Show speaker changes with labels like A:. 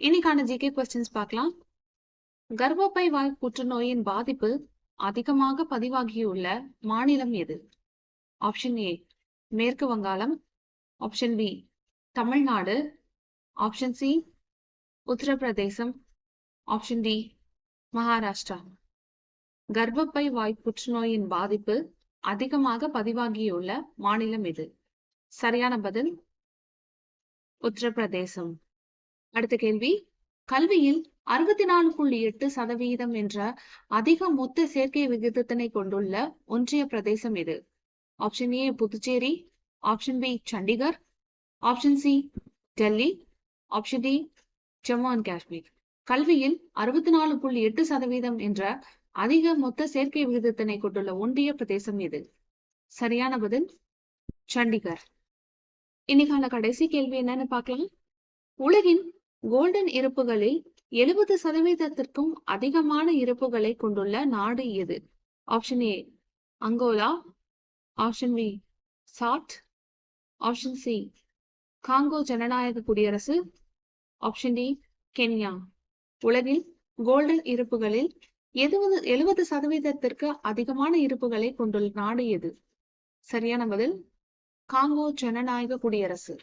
A: இன்னைக்கான GK questions பார்க்கலாம். கர்ப்பப்பை வாய் புற்றுநோயின் பாதிப்பு அதிகமாக பதிவாகியுள்ள மாநிலம் எது? ஆப்ஷன் ஏ மேற்கு வங்காளம். Option B Tamil Nadu. Option C Uttar Pradesh. Option D Maharashtra. கர்ப்பப்பை வாய் புற்றுநோயின் பாதிப்பு அதிகமாக பதிவாகியுள்ள மாநிலம் எது? சரியான பதில் உத்தரப்பிரதேசம். அடுத்த கேள்வி. கல்வியில் அறுபத்தி நாலு புள்ளி எட்டு சதவீதம் என்ற அதிக மொத்த சேர்க்கை விகிதத்தினை கொண்டுள்ள ஒன்றிய பிரதேசம் எது? Option A Puducherry. Option B Chandigarh. Option C Delhi. Option D Jammu and Kashmir. கல்வியில் அறுபத்தி நாலு புள்ளி எட்டு சதவீதம் என்ற அதிக மொத்த சேர்க்கை விகிதத்தினை கொண்டுள்ள ஒன்றிய பிரதேசம் எது? சரியான பதில் சண்டிகர். இன்னைக்கான கடைசி கேள்வி என்னன்னு பார்க்கலாம். உலகின் கோல்டன் இருப்புகளில் எழுபது சதவீதத்திற்கும் அதிகமான இருப்புகளை கொண்டுள்ள நாடு எது? Option A Angola. Option B Chad option C Congo ஜனநாயக குடியரசு. Option D Kenya. உலகில் கோல்டன் இருப்புகளில் எதுவது எழுபது சதவீதத்திற்கு அதிகமான இருப்புகளை கொண்டுள்ள நாடு எது? சரியான பதில் காங்கோ ஜனநாயக குடியரசு.